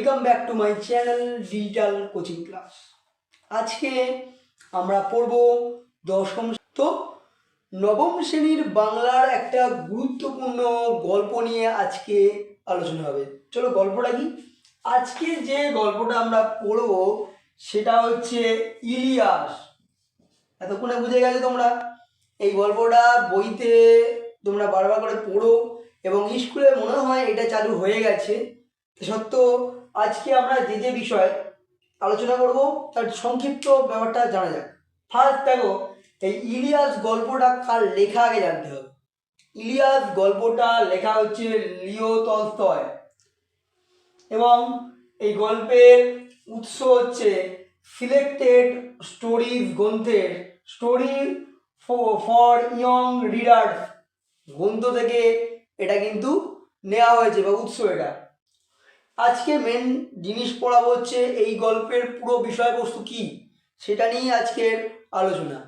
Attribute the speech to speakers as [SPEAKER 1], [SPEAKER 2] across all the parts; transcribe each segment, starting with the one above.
[SPEAKER 1] Welcome back to my channel digital coaching class আজকে আমরা পড়ব দশম তো নবম শ্রেণির বাংলার একটা গুরুত্বপূর্ণ গল্প নিয়ে আজকে আলোচনা হবে। চলো গল্পটা কি? আজকে যে গল্পটা আমরা পড়ব, সেটা হচ্ছে ইলিয়াস। এতক্ষণে বুঝে গেছে তোমরা। এই গল্পটা বইতে তোমরা বারবার করে পড়ো এবং স্কুলে মনে হয় এটা চালু হয়ে গেছে। সত্ত্বেও আজকে আমরা যে যে বিষয় আলোচনা করব, তার সংক্ষিপ্ত ব্যাপারটা জানা যাক। ফার্স্ট দেখো, এই ইলিয়াস গল্পটা কার লেখা আগে জানতে হবে। ইলিয়াস গল্পটা লেখা হচ্ছে লিও তলস্তয় এবং এই গল্পের উৎস হচ্ছে সিলেক্টেড স্টোরিজ গ্রন্থের, স্টোরি ফর ইয়ং রিডার্স। গ্রন্থ থেকে এটা কিন্তু নেওয়া হয়েছে বা উৎস এটা। আজকে মেন জিনিস পড়াবো হচ্ছে এই গল্পের পুরো বিষয়বস্তু কি? সেটা নিয়ে আজকের আলোচনা।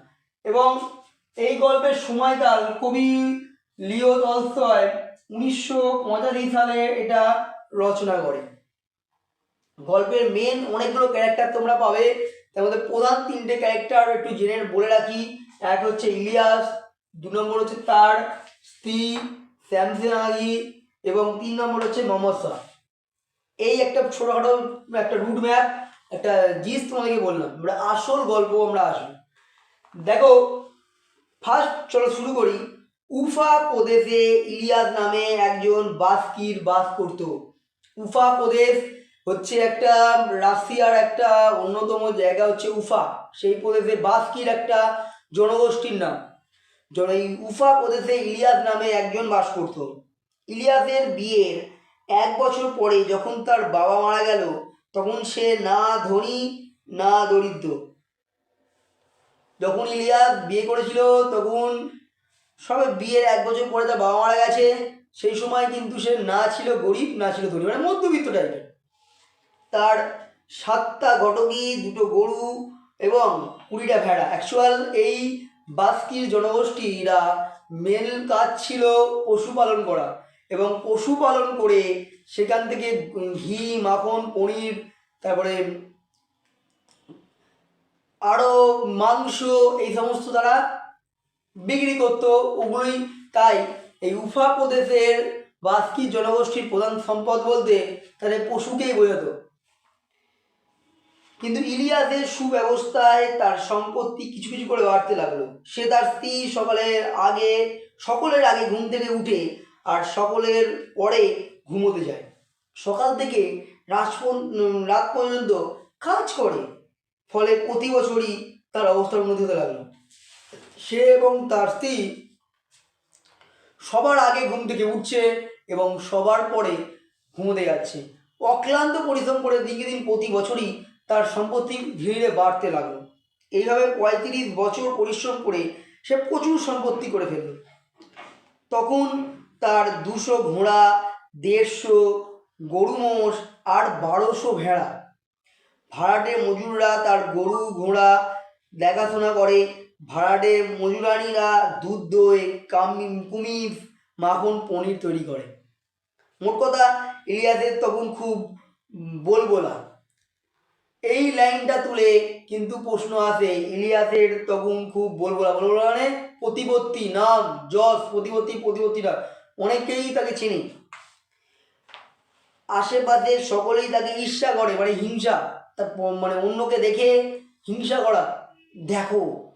[SPEAKER 1] এবং এই গল্পের সময়কাল কবি লিও তলস্তয় উনিশশো পঁচাশি সালে এটা রচনা করে গল্পের মেন অনেকগুলো ক্যারেক্টার তোমরা পাবে। তার মধ্যে প্রধান তিনটে ক্যারেক্টার একটু জেনে বলে রাখি। এক হচ্ছে ইলিয়াস, দু নম্বর হচ্ছে তার স্ত্রী, শ্যামসেন আলী এবং তিন নম্বর হচ্ছে শাহ এই একটা ছোটোখাটো একটা রুট ম্যাপ একটা জিনিস তোমাদেরকে বললাম। আমরা আসল গল্প আমরা আসব। দেখো ফার্স্ট চলো শুরু করি। উফা প্রদেশে ইলিয়াস নামে একজন বাস্কির বাস করত। উফা প্রদেশ হচ্ছে একটা রাশিয়ার একটা অন্যতম জায়গা হচ্ছে উফা। সেই প্রদেশে বাস্কির একটা জনগোষ্ঠীর নাম। জন এই উফা প্রদেশে ইলিয়াস নামে একজন বাস করত। ইলিয়াসের বিয়ের এক বছর পরে যখন তার বাবা মারা গেল, তখন সে না ধনী, না দরিদ্র। যখন ইলিয়াস বিয়ে করেছিল, তখন সবে বিয়ের এক বছর পরে তার বাবা মারা গেছে। সেই সময় কিন্তু সে না ছিল গরিব, না ছিল ধনী মানে মধ্যবিত্ত টাইপের। তার সাতটা ঘটকি দুটো গরু এবং কুড়িটা ভেড়া। অ্যাকচুয়াল এই বাস্কির জনগোষ্ঠীরা মেন কাজ ছিল পশুপালন করা। এবং পশুপালন করে সেখান থেকে ঘি, মাখন, পনির, তারপরে আরও মাংস, এই সমস্ত তারা বিক্রি করতো। ওগুলোই তাই এই উফা প্রদেশের বাস্কি জনগোষ্ঠীর প্রধান সম্পদ বলতে তাদের পশুকেই বোঝাতো। কিন্তু ইলিয়াসের সুব্যবস্থায় তার সম্পত্তি কিছু কিছু করে বাড়তে লাগল। সে তার স্ত্রী সকালের আগে, সকলের আগে ঘুম থেকে উঠে আর সকলের পরে ঘুমোতে যায়। সকাল থেকে রাত রাত পর্যন্ত কাজ করে। ফলে প্রতি বছরই তার অবস্থার উন্নতি হতে লাগল। সে এবং তার স্ত্রী সবার আগে ঘুম থেকে উঠছে এবং সবার পরে ঘুমোতে যাচ্ছে। অক্লান্ত পরিশ্রম করে দিনকে দিন প্রতি বছরই তার সম্পত্তি ধীরে ধীরে বাড়তে লাগল। এইভাবে পঁয়ত্রিশ বছর পরিশ্রম করে সে প্রচুর সম্পত্তি করে ফেলল। তখন তার দুশো ঘোড়া, দেড়শো গরু মোষ আর বারোশো ভেড়া। ভাড়াটে মজুররা তার গরু, ঘোড়া দেখাশোনা করে। ভাড়াটে মজুরানিরা দুধ দই কামি কুমির, মাখন, পনির তৈরি করে। মোট কথা, ইলিয়াসের তখন খুব বলবোলা এই লাইনটা তুলে কিন্তু প্রশ্ন আসে, ইলিয়াসের তখন খুব বলবোলা বলবোলা মানে প্রতিপত্তি, নাম, যশ, প্রতিপত্তি প্রতিপত্তিটা অনেকেই তাকে চেনে। আশেপাশে সকলেই তাকে ঈর্ষা করে মানে হিংসা। তার মানে অন্যকে দেখে হিংসা করা, দেখো,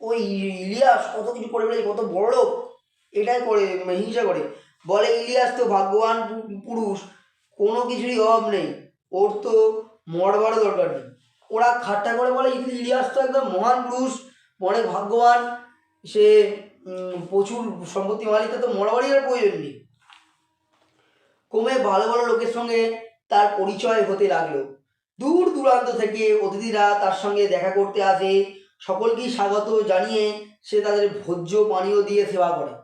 [SPEAKER 1] ওই ইলিয়াস কত কিছু করে ফেলেছে, কত বড় লোক। এটাই করে মানে হিংসা করে। বলে, ইলিয়াস তো ভাগ্যবান পুরুষ, কোনো কিছুরই অভাব নেই। ওর তো মরবারও দরকার নেই। ওরা খাট্টা করে বলে "ইলি- ইলিয়াস তো একদম মহান পুরুষ, অনেক ভাগ্যবান। সে প্রচুর সম্পত্তি মালিক তার তো মরবারই আর প্রয়োজন নেই। কমে ভালো ভালো লোকের সঙ্গে তার পরিচয় হতে লাগল। দূর দূরান্ত থেকে অতিথিরা তার সঙ্গে দেখা করতে আসে। সকলকেই স্বাগত জানিয়ে সে তাদের ভোজ্য পানীয় দিয়ে সেবা করে।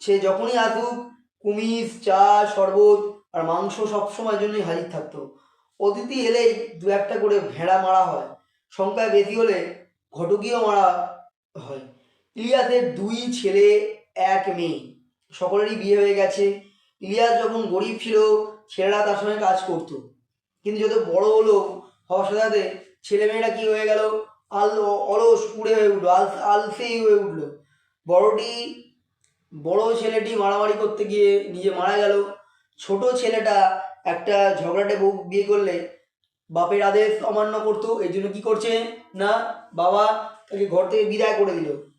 [SPEAKER 1] সে যখনই আসুক, কুমির, চা, শরবত আর মাংস সবসময়ের জন্যই হাজির থাকতো। অতিথি এলেই দু একটা করে ভেড়া মারা হয়। সংখ্যায় বেশি হলে ঘটকীয় মারা হয়। ইলিয়াসের দুই ছেলে, এক মেয়ে। সকলেরই বিয়ে হয়ে গেছে। ইলিয়াস যখন গরিব ছিল, ছেলেরা তার সঙ্গে কাজ করতো। কিন্তু যত বড় হলো হওয়ার সাথে সাথে ছেলেমেয়েরা কি হয়ে গেল? আল অলস কুড়ে হয়ে উঠল আল আলসেই হয়ে উঠল। বড়টি, বড় ছেলেটি মারামারি করতে গিয়ে নিজে মারা গেল। ছোট ছেলেটা একটা ঝগড়াটে বউ বিয়ে করলে বাপের আদেশ অমান্য করতো। এই জন্য কী করছে? না, বাবা তাকে ঘর থেকে বিদায় করে দিল।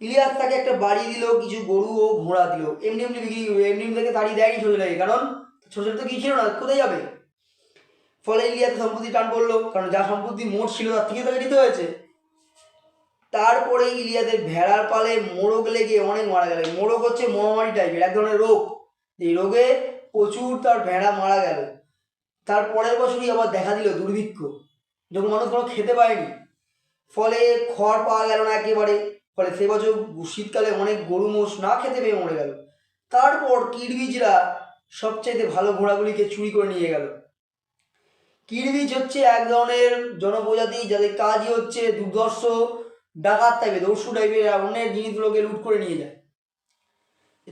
[SPEAKER 1] ইলিয়াস তাকে একটা বাড়ি দিল, কিছু গরু ও ঘোড়া দিল। এমনি এমনি বিক্রি এমনি এমনি তাকে তাড়িয়ে দেয়নি ছোট লাগে কারণ ছোট তো কি ছিল না, কোথায় যাবে? ফলে ইলিয়াস সম্পত্তি টান পড়ল, কারণ যা সম্পত্তি মোট ছিল তার থেকে তাকে নিতে হয়েছে। তারপরে ইলিয়াসের ভেড়ার পালে মোরগ লেগে অনেক মারা গেল। মোরগ হচ্ছে মহামারী টাইপের এক ধরনের রোগ। এই রোগে প্রচুর তার ভেড়া মারা গেল। তার পরের বছরই আবার দেখা দিল দুর্ভিক্ষ। যখন মানুষ কোনো খেতে পায়নি, ফলে খড় পাওয়া গেল না একেবারে। ফলে সে বছর শীতকালে অনেক গরু মোষ না খেতে পেয়ে মরে গেল। তারপর কিরবিজরা সবচাইতে ভালো ঘোড়াগুলিকে চুরি করে নিয়ে গেল। কিরবিজ হচ্ছে এক ধরনের জনপ্রজাতি যাদের কাজই হচ্ছে দুর্ধর্ষ, ডাকাত টাইপের দস্যু টাইপের অন্যের জিনিসগুলোকে লুট করে নিয়ে যায়।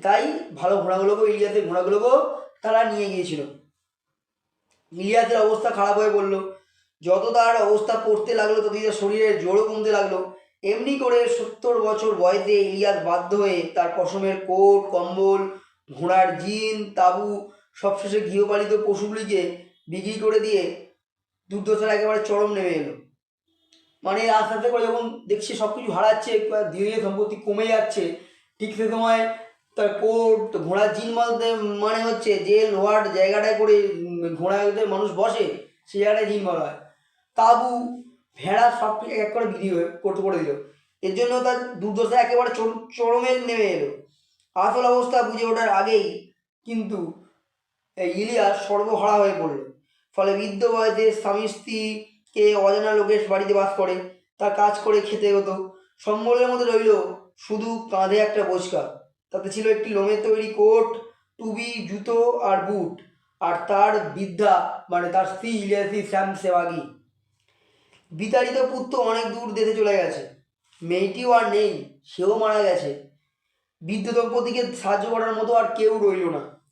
[SPEAKER 1] তাই ভালো ঘোড়াগুলোকেও ইলিয়াসের ঘোড়াগুলোকেও তারা নিয়ে গিয়েছিল। ইলিয়াসের অবস্থা খারাপ হয়ে পড়ল। যত তার অবস্থা পড়তে লাগল ততই তার শরীরের জোরও কমতে লাগল। এমনি করে সত্তর বছর বয়সে ইলিয়াস বাধ্য হয়ে তার পশমের কোট, কম্বল, ঘোড়ার জিন, তাবু, সবশেষে গৃহপালিত পশুগুলিকে বিক্রি করে দিয়ে দুর্দশার একেবারে চরম নেমে এলো। মানে আস্তে আস্তে করে যখন দেখছি সব কিছু হারাচ্ছে ধীরে ধীরে সম্পত্তি কমে যাচ্ছে, ঠিক সে সময় তার কোট, ঘোড়ার জিন বলতে মানে হচ্ছে যে লোহার জায়গাটায় করে ঘোড়াতে মানুষ বসে, সেই জায়গাটায় জিন বলা হয়। তাবু ভেড়া সব এক করে বিক্রি হয়ে করতে করে দিল। এর জন্য তার দুর্দশা একেবারে চর- চরমে নেমে এলো। আসল অবস্থা বুঝে ওঠার আগেই কিন্তু ইলিয়াস সর্বহারা হয়ে পড়ল। ফলে বৃদ্ধ বয়সে স্বামী স্ত্রীকে অজানা লোকের বাড়িতে বাস করে, তার কাজ করে খেতে হতো। সম্বলের মধ্যে রইল শুধু কাঁধে একটা বোঝকা তাতে ছিল একটি লোমের তৈরি কোট টুবি জুতো আর বুট। আর তার বৃদ্ধা মানে তার স্ত্রী ইলিয়াসি শ্যাম সেবাগী। বিতাড়িত পুত্র অনেক দূর দেশে চলে গেছে। মেয়েটিও আর নেই, সেও মারা গেছে। বৃদ্ধ দম্পতিকে সাহায্য করার মতো আর কেউ রইল না।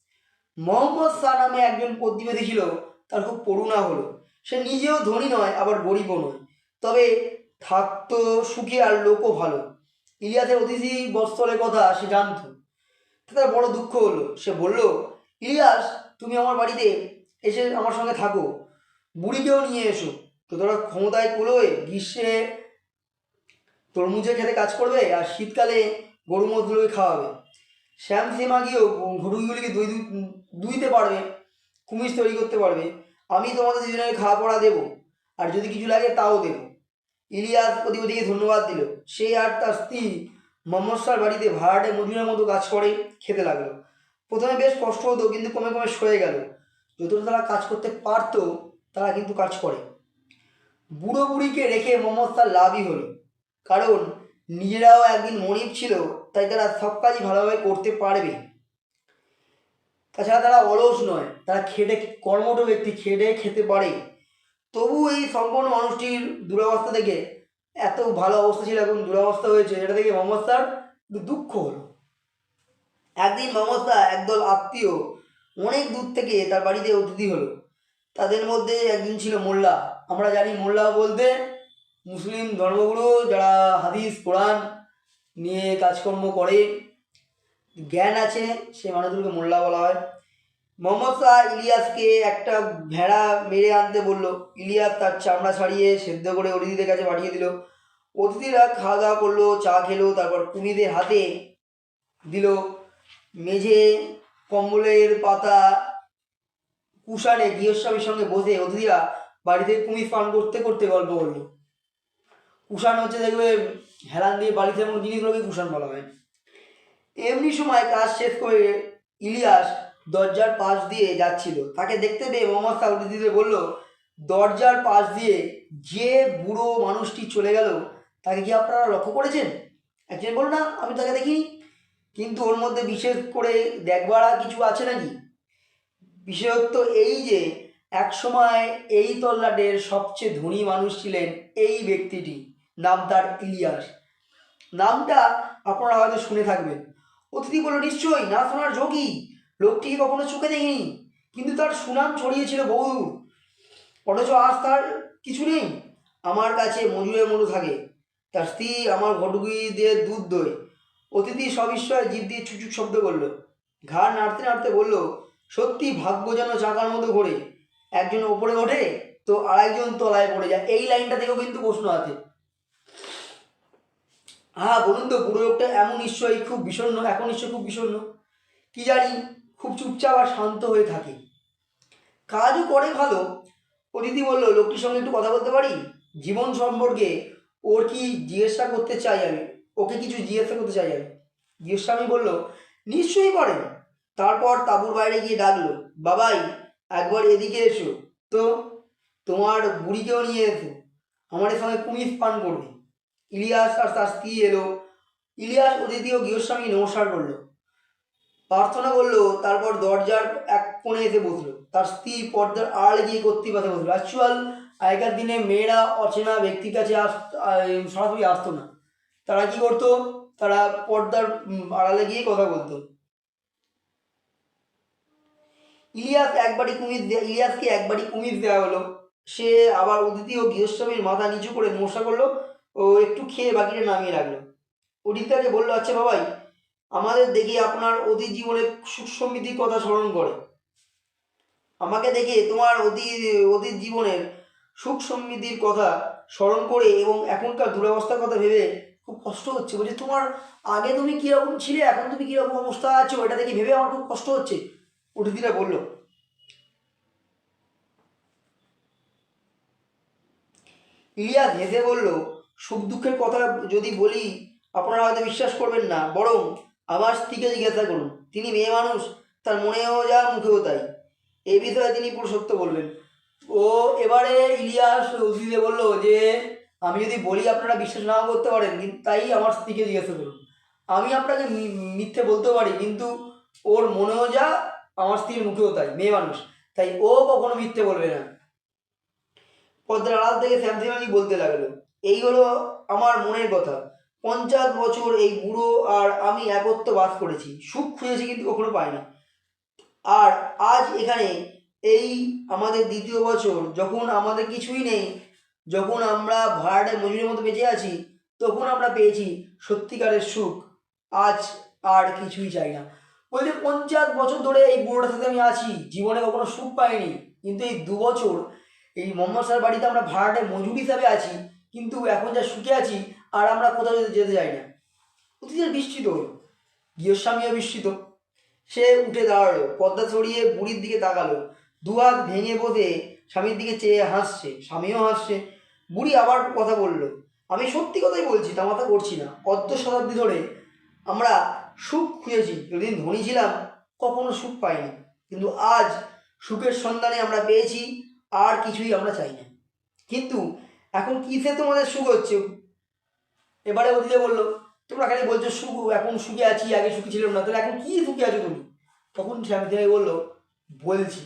[SPEAKER 1] মোহাম্মদ শাহ নামে একজন প্রতিবেদী ছিল, তার খুব করুণা হলো। সে নিজেও ধনী নয়, আবার গরিবও নয়। তবে থাকতো সুখে আর লোকও ভালো। ইলিয়াসের অতিথি বৎসলের কথা সে জানতো। তার বড় দুঃখ হলো। সে বলল, ইলিয়াস, তুমি আমার বাড়িতে এসে আমার সঙ্গে থাকো। বুড়িকেও নিয়ে এসো। তো তোরা ক্ষমতায় কুলোয় গ্রীষ্মে তরমুজে খেতে কাজ করবে আর শীতকালে গরু মধুগুলোকে খাওয়াবে। শ্যাম সীমা গিয়েও ঘুড়ুগুলিকে দুই দুই দুইতে পারবে কুমিজ তৈরি করতে পারবে। আমি তোমাদের দুজনের খাওয়া পড়া দেবো, আর যদি কিছু লাগে তাও দেবো। ইলিয়াস প্রতিপতিকে ধন্যবাদ দিল। সে আর তার স্ত্রী শাহর বাড়িতে ভাড়াটে মজুরের মতো কাজ করে খেতে লাগল। প্রথমে বেশ কষ্ট হতো, কিন্তু কমে কমে সয়ে গেল। যতটা তারা কাজ করতে পারতো, তারা কিন্তু কাজ করে। বুড়ো বুড়িকে রেখে মোহাম্মদ শাহ লাভই হলো। কারণ নিজেরাও একদিন মনিব ছিল, তাই তারা সব কাজই ভালোভাবে করতে পারবে। তাছাড়া তারা অলস নয়, তারা খেটে কর্মঠ ব্যক্তি, খেটে খেতে পারে। তবু এই সম্পন্ন মানুষটির দুরবস্থা দেখে এত ভালো অবস্থা ছিল এখন দুরবস্থা হয়েছে এটা দেখে মোহাম্মদ স্যার দুঃখ হলো। একদিন মোহাম্মদ শাহ একদল আত্মীয় অনেক দূর থেকে তার বাড়িতে অতিথি হলো। তাদের মধ্যে একজন ছিল মোল্লা। আমরা জানি মোল্লা বলতে মুসলিম ধর্মগুরু যারা হাদিস, কোরআন নিয়ে কাজকর্ম করে। জ্ঞান আছে সেই মানুষগুলোকে মোল্লা বলা হয়। মোহাম্মদ শাহ ইলিয়াসকে একটা ভেড়া মেরে আনতে বলল। ইলিয়াস তার চামড়া ছাড়িয়ে সেদ্ধ করে অতিথিদের কাছে পাঠিয়ে দিল। অতিথিরা খাওয়া দাওয়া করল, চা খেলো, তারপর কুমিদের হাতে দিল। মেঝে কম্বলের পাতা কুষাণে গৃহস্বামীর সঙ্গে বসে অতিথিরা বাড়িতে কুমির পান করতে করতে গল্প করল কুষাণ হচ্ছে দেখবে হেলান দিয়ে বাড়িতে এমন জিনিসগুলোকে কুষাণ বলা হয়। এমনি সময় কাজ শেষ করে ইলিয়াস দরজার পাশ দিয়ে যাচ্ছিল। তাকে দেখতে পেয়ে মোহাম্মদ শাহ অতিথিদের বলল, দরজার পাশ দিয়ে যে বুড়ো মানুষটি চলে গেল, তাকে কি আপনারা লক্ষ্য করেছেন? একজন বলল, না, আমি তাকে দেখিনি। কিন্তু ওর মধ্যে বিশেষ করে দেখবার কিছু আছে নাকি? বিশেষত্ব এই যে, একসময় এই তল্লাটের সবচেয়ে ধনী মানুষ ছিলেন এই ব্যক্তিটি নাম তার ইলিয়াস। নামটা আপনারা হয়তো শুনে থাকবেন। অতিথি বলল, নিশ্চয়ই, না শোনার যোগী। লোকটিকে কখনো চোখে দেখিনি? কিন্তু তার সুনাম ছড়িয়েছিল বহুদূর অথচ আজ তার কিছু নেই। আমার কাছে মজুরের মতো থাকে। তার স্ত্রী আমার ঘটুকি দিয়ে দুধ দই। অতিথি সবিস্ময়ে জীব দিয়ে চুচুক শব্দ করল। ঘাড় নাড়তে নাড়তে বলল সত্যি ভাগ্য যেন চাকার মতো ঘোরে। একজন ওপরে ওঠে তো আরেকজন তলায় পড়ে যায়। এই লাইনটা থেকেও কিন্তু প্রশ্ন আছে। হ্যাঁ বলুন তো লোকটা এমন নিশ্চয়ই খুব বিষণ্ণ, এখন নিশ্চয়ই খুব বিষণ্ণ। কি জানি, খুব চুপচাপ আর শান্ত হয়ে থাকে। কাজও করে ভালো। অতিথি বলল, লোকটির সঙ্গে একটু কথা বলতে পারি? জীবন সম্পর্কে ওর কি জিজ্ঞাসা করতে চাই আমি? ওকে কিছু জিজ্ঞাসা করতে চাই আমি? গৃহস্বামী বলল, নিশ্চয়ই পারেন। তারপর তাঁবুর বাইরে গিয়ে ডাকলো, বাবাই, একবার এদিকে এসো। তো? তোমার বুড়িকেও নিয়ে এসো, আমাদের সঙ্গে কুমির পান করবে। ইলিয়াস আর তার স্ত্রী এলো। ইলিয়াস অতিথি গৃহস্বামী নমস্কার করল। প্রার্থনা করল, তারপর দরজার এক কোণে এসে বসল। তার স্ত্রী পর্দার আড়ালে গিয়ে কর্তৃ পাশে বসল। অ্যাকচুয়াল আগেকার দিনে মেয়েরা অচেনা ব্যক্তির কাছে আস সরাসরি আসতো না। তারা কি করতো? তারা পর্দার আড়ালে গিয়ে কথা বলতো। ইলিয়াস একবারই কুমির ইলিয়াসকে একবারই কুমির দেওয়া হলো। সে আবার অদিতি ও গৃহস্বামীর মাথা নিচু করে নমস্কার করল ও একটু খেয়ে বাকিটা নামিয়ে রাখল। অদিতাকে বলল আচ্ছা বাবাই, আমাদের দেখে আপনার অতীত জীবনের সুখ সমৃদ্ধির কথা স্মরণ করে। আমাকে দেখে তোমার অতীত অতীত জীবনের সুখ সমৃদ্ধির কথা স্মরণ করে এবং এখনকার দুরবস্থার কথা ভেবে খুব কষ্ট হচ্ছে। বলছে, তোমার আগে তুমি কীরকম ছিলে, এখন তুমি কীরকম অবস্থা আছো? এটা দেখে ভেবে আমার খুব কষ্ট হচ্ছে। অতিথিরা বলল। ইলিয়াস হেসে বলল, সুখ দুঃখের কথা যদি বলি, আপনারা হয়তো বিশ্বাস করবেন না, বরং আমার স্ত্রীকে জিজ্ঞাসা করুন। তিনি মেয়ে মানুষ, তার মনেও যা মুখেও তাই। এই বিষয়ে তিনি পুরো সত্য বলবেন। ও এবারে ইলিয়াস উদ্দিদে বলল যে, আমি যদি বলি, আপনারা বিশ্বাস নাও করতে পারেন তাই আমার স্ত্রীকে জিজ্ঞাসা করুন। আমি আপনাকে মিথ্যে বলতেও পারি, কিন্তু ওর মনেও যা আমার স্ত্রীর মুখেও তাই, মেয়ে মানুষ। তাই ও কখনো মিথ্যে বলবে না। পদ্মার আড়াল থেকে স্যামসিমানি বলতে লাগল, এই হলো আমার মনের কথা। পঞ্চাশ বছর এই বুড়ো আর আমি একত্র বাস করেছি। সুখ খুঁজেছি কিন্তু কখনো পাইনি আর আজ এখানে এই আমাদের দ্বিতীয় বছর, যখন আমাদের কিছুই নেই, যখন আমরা ভাড়াটে মজুরির মতো বেঁচে আছি, তখন আমরা পেয়েছি সত্যিকারের সুখ। আজ আর কিছুই চাই না। বলছে পঞ্চাশ বছর ধরে এই বুড়োটার সাথে আমি আছি, জীবনে কখনো সুখ পাইনি। কিন্তু এই দু বছর এই মোহাম্মদ স্যার বাড়িতে আমরা ভাড়াটে মজুর হিসাবে আছি, কিন্তু এখন যা সুখে আছি, আর আমরা কোথাও যেতে চাই না। অতিথির বিস্মিত হলো গৃহস্বামীও বিস্মিত সে উঠে দাঁড়াল, পদ্মা ছড়িয়ে বুড়ির দিকে তাকালো। দু হাত ভেঙে বসে স্বামীর দিকে চেয়ে হাসছে, স্বামীও হাসছে। বুড়ি আবার কথা বলল, আমি সত্যি কথাই বলছি, তা মাথা করছি না। অর্ধ শতাব্দী ধরে আমরা সুখ খুঁজেছি। যদিন ধনী ছিলাম, কখনো সুখ পাইনি। কিন্তু আজ সুখের সন্ধানে আমরা পেয়েছি, আর কিছুই আমরা চাই না। কিন্তু এখন কিসে তোমাদের সুখ হচ্ছে? এবারে অতিথে বলল, তোমরা খালি বলছো সুখ, এখন সুখে আছি, আগে সুখী ছিলাম না। তাহলে এখন কি সুখে আছো তুমি? তখন স্বামী থেকে বলল, বলছি,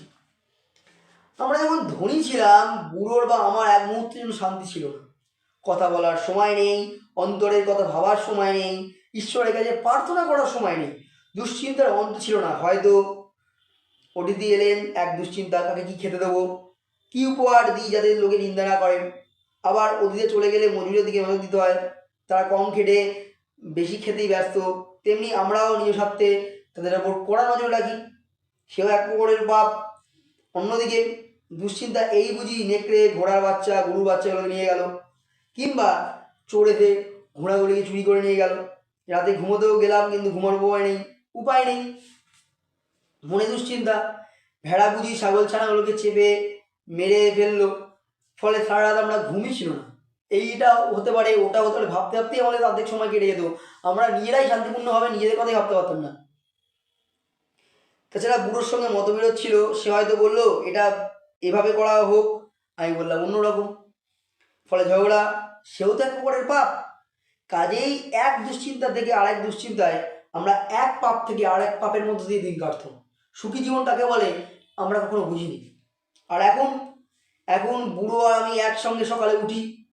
[SPEAKER 1] আমরা যখন ধনী ছিলাম, বুড়োর বা আমার এক মুহূর্তের জন্য শান্তি ছিল না। কথা বলার সময় নেই, অন্তরের কথা ভাবার সময় নেই ঈশ্বরের কাছে প্রার্থনা করার সময় নেই। দুশ্চিন্তার অন্ত ছিল না। হয়তো অতিথি এলেন, এক দুশ্চিন্তা, তাকে কি খেতে দেবো? কি উপহার দিই যাতে লোকে নিন্দা না করেন? আবার অতীতে চলে গেলে মজুরের দিকে নজর দিতে হয়। তারা কম খেটে বেশি খেতেই ব্যস্ত। তেমনি আমরাও নিজ স্বার্থে তাদের ওপর কড়া নজর রাখি। সেও এক প্রকারের পাপ। অন্যদিকে দুশ্চিন্তা এই বুঝি নেকড়ে, ঘোড়ার বাচ্চা, গরুর বাচ্চাগুলো নিয়ে গেল। কিংবা চোরেতে ঘোড়াগুলিকে চুরি করে নিয়ে গেল। রাতে ঘুমোতেও গেলাম, কিন্তু ঘুমার উপায় নেই উপায় নেই। মনে দুশ্চিন্তা, ভেড়া বুঝি ছাগল ছানাগুলোকে চেপে মেরে ফেলল। ফলে সারা রাত আমরা ঘুমই ছিল না। এইটা হতে পারে, ওটা হতে পারে, ভাবতে ভাবতেই আমাদের অর্ধেক সময় কেটে যেত। আমরা নিজেরাই শান্তিপূর্ণভাবে নিজেদের কথাই ভাবতে পারতাম না। তাছাড়া বুড়োর সঙ্গে মতবিরোধ ছিল, সে হয়তো বলল, এটা এভাবে করা হোক। আমি বললাম, অন্যরকম। ফলে ঝগড়া, সেও তো এক প্রকারের পাপ। কাজেই এক দুশ্চিন্তা থেকে আরেক দুশ্চিন্তায় আমরা এক পাপ থেকে আরেক পাপের মধ্যে দিয়ে দিন কাটতাম সুখী জীবন কাকে বলে আমরা কখনো বুঝিনি। আর এখন এখন বুড়ো আর আমি একসঙ্গে সকালে উঠি,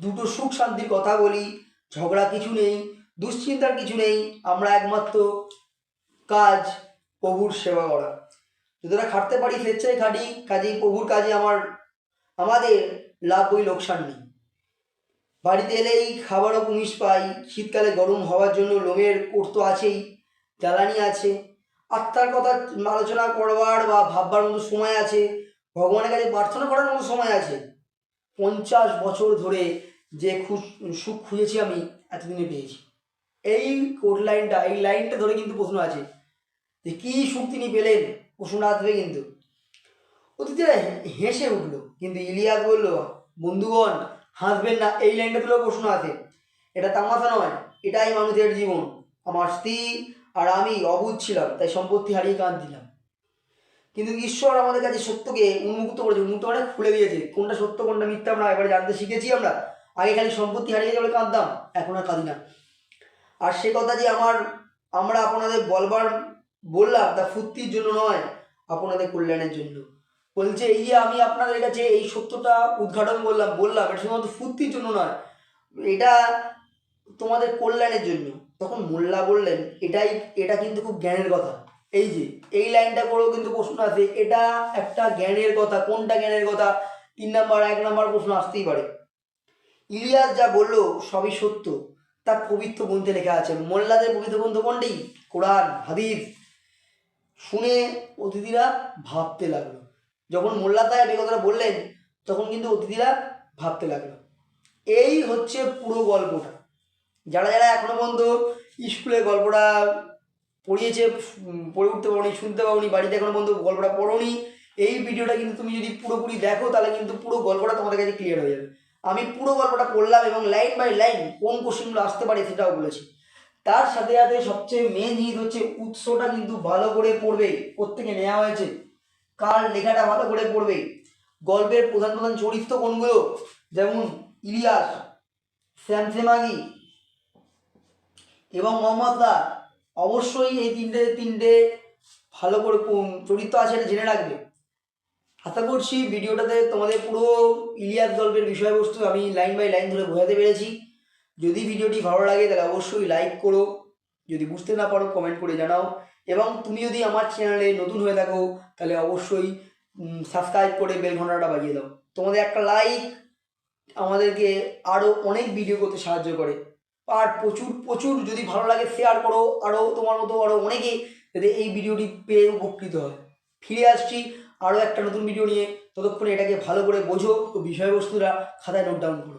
[SPEAKER 1] দুটো সুখ শান্তির কথা বলি, ঝগড়া কিছু নেই, দুশ্চিন্তার কিছু নেই, আমরা একমাত্র কাজ প্রভুর সেবা করা। যতটা খাটতে পারি, স্বেচ্ছায় খাটি, কাজেই প্রভুর কাজে আমার, আমাদের লাভ বই লোকসান নেই। বাড়িতে এলেই খাবারও কুমিশ পাই। শীতকালে গরম হওয়ার জন্য লোমের কোট তো আছেই, জ্বালানি আছে। আত্মার কথা আলোচনা করবার বা ভাববার মতো সময় আছে। ভগবানের কাছে প্রার্থনা করার মতো সময় আছে। পঞ্চাশ বছর ধরে যে সুখ খুঁজেছি আমি, এতদিনে পেয়েছি। এই কোড লাইনটা, এই লাইনটা ধরে কিন্তু প্রশ্ন আছে যে কী সুখ তিনি পেলেন? প্রশ্নটা আসবে কিন্তু। অতীতে হেসে উঠল, কিন্তু ইলিয়াস বলল, বন্ধুগণ হাসবেন না এই লাইনটা তুলেও প্রশ্ন আছে। এটা তামাশা নয়, এটাই মানুষের জীবন। আমার স্ত্রী আর আমি অবুধ ছিলাম, তাই সম্পত্তি হারিয়ে কাঁদছিলাম কিন্তু ঈশ্বর আমাদের কাছে সত্যকে উন্মুক্ত করেছে, উন্মুক্ত মানে খুলে দিয়েছে। কোনটা সত্য, কোনটা মিথ্যা আমরা এবারে জানতে শিখেছি আমরা। আগে খালি সম্পত্তি হারিয়ে যাবে কাঁদতাম, এখন আর কাঁদি না। আর সে কথা যে আমার, আমরা আপনাদের বলবার, বললাম, তা ফুর্তির জন্য নয়, আপনাদের কল্যাণের জন্য। বলছে এই যে আমি আপনাদের কাছে এই সত্যটা উদ্ঘাটন করলাম বললাম। এটা শুধুমাত্র ফুর্তির জন্য নয়, এটা তোমাদের কল্যাণের জন্য। তখন মোল্লা বললেন, এটাই, এটা কিন্তু খুব জ্ঞানের কথা। এই যে, এই লাইনটা করেও কিন্তু প্রশ্ন আছে এটা একটা জ্ঞানের কথা, কোনটা জ্ঞানের কথা? তিন নাম্বার, এক নাম্বার প্রশ্ন আসতেই পারে। ইলিয়াস যা বলল, সবই সত্য। তার পবিত্র গ্রন্থে লেখা আছে, মোল্লাদের পবিত্র গ্রন্থ কোনটি? কোরআন, হাদিস। শুনে অতিথিরা ভাবতে লাগল। যখন মোল্লা সাহেব এই কথাটা বললেন, তখন কিন্তু অতিথিরা ভাবতে লাগল। এই হচ্ছে পুরো গল্পটা। যারা যারা এখনও পর্যন্ত স্কুলে গল্পটা পড়িয়েছে পড়ে উঠতে পারোনি, শুনতে পারোনি, বাড়িতে এখনও পর্যন্ত গল্পটা পড়োনি, এই ভিডিওটা কিন্তু তুমি যদি পুরোপুরি দেখো, তাহলে কিন্তু পুরো গল্পটা তোমাদের কাছে ক্লিয়ার হয়ে যাবে। আমি পুরো গল্পটা পড়লাম এবং লাইন বাই লাইন কোন কোশ্চেনগুলো আসতে পারে সেটাও বলেছি। তার সাথে সাথে সবচেয়ে মেন জিনিস হচ্ছে, উৎসটা কিন্তু ভালো করে পড়বে, প্রত্যেকে নেওয়া হয়েছে। কার লেখাটা ভালো করে পড়বে? গল্পের প্রধান প্রধান চরিত্র কোনগুলো? যেমন ইলিয়াস শ্যামসেমাগি এবং মোহাম্মদ দা অবশ্যই এই তিনটে তিনটে ভালো করে চরিত্র আছে এটা জেনে রাখবে। আশা করছি ভিডিওটাতে তোমাদের পুরো ইলিয়াস গল্পের বিষয়বস্তু আমি লাইন বাই লাইন ধরে বোঝাতে পেরেছি। যদি ভিডিওটি ভালো লাগে তাহলে অবশ্যই লাইক করো। যদি বুঝতে না পারো কমেন্ট করে জানাও। এবং তুমি যদি আমার চ্যানেলে নতুন হয়ে থাকো, তাহলে অবশ্যই সাবস্ক্রাইব করে বেল ঘন্টাটা বাজিয়ে দাও। তোমাদের একটা লাইক আমাদেরকে আরও অনেক ভিডিও করতে সাহায্য করে। আর প্রচুর প্রচুর যদি ভালো লাগে শেয়ার করো আরও তোমার মতো আরও অনেকে যাতে এই ভিডিওটি পেয়ে উপকৃত হয়। ফিরে আসছি আরও একটা নতুন ভিডিও নিয়ে। ততক্ষণে এটাকে ভালো করে বোঝো ও বিষয়বস্তুরা খাতায় নোট ডাউন করো।